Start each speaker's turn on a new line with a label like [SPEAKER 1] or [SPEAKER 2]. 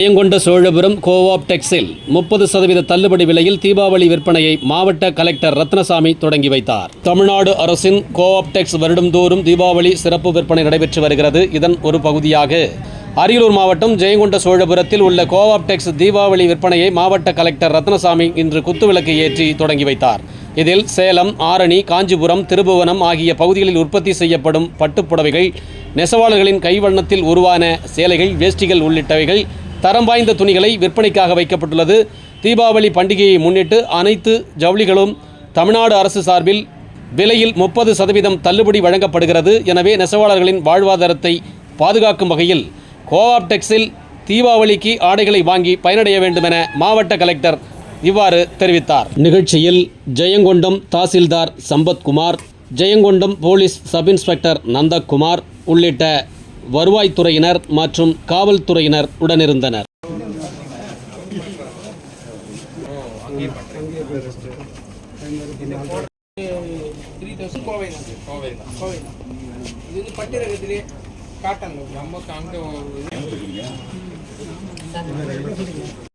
[SPEAKER 1] ஜெயங்கொண்ட சோழபுரம் கோவாப்டெக்ஸில் முப்பது சதவீத தள்ளுபடி விலையில் தீபாவளி விற்பனையை மாவட்ட கலெக்டர் ரத்னசாமி தொடங்கி வைத்தார். தமிழ்நாடு அரசின் கோஆப் டெக்ஸ் வருடந்தோறும் தீபாவளி சிறப்பு விற்பனை நடைபெற்று வருகிறது. இதன் ஒரு பகுதியாக அரியலூர் மாவட்டம் ஜெயங்கொண்ட சோழபுரத்தில் உள்ள கோஆப் டெக்ஸ் தீபாவளி விற்பனையை மாவட்ட கலெக்டர் ரத்னசாமி இன்று குத்துவிளக்கு ஏற்றி தொடங்கி வைத்தார். இதில் சேலம் ஆரணி காஞ்சிபுரம் திருபுவனம் ஆகிய பகுதிகளில் உற்பத்தி செய்யப்படும் பட்டுப் புடவைகள் நெசவாளர்களின் கைவண்ணத்தில் உருவான சேலைகள் வேஷ்டிகள் உள்ளிட்டவைகள் தரம் வாய்ந்த துணிகளை விற்பனைக்காக வைக்கப்பட்டுள்ளது. தீபாவளி பண்டிகையை முன்னிட்டு அனைத்து ஜவுளிகளும் தமிழ்நாடு அரசு சார்பில் விலையில் முப்பது சதவீதம் தள்ளுபடி வழங்கப்படுகிறது. எனவே நெசவாளர்களின் வாழ்வாதாரத்தை பாதுகாக்கும் வகையில் கோஆப்டெக்ஸில் தீபாவளிக்கு ஆடைகளை வாங்கி பயனடைய வேண்டும் என மாவட்ட கலெக்டர் இவ்வாறு தெரிவித்தார். நிகழ்ச்சியில் Jayankondam tahsildar Sampathkumar Jayankondam police sub inspector Nandakumar உள்ளிட்ட வருவாய்த்துறையினர் மற்றும் காவல்துறையினர் உடனிருந்தனர்.
[SPEAKER 2] த்ரீ தௌசண்ட் காட்டன் நம்ம அங்கே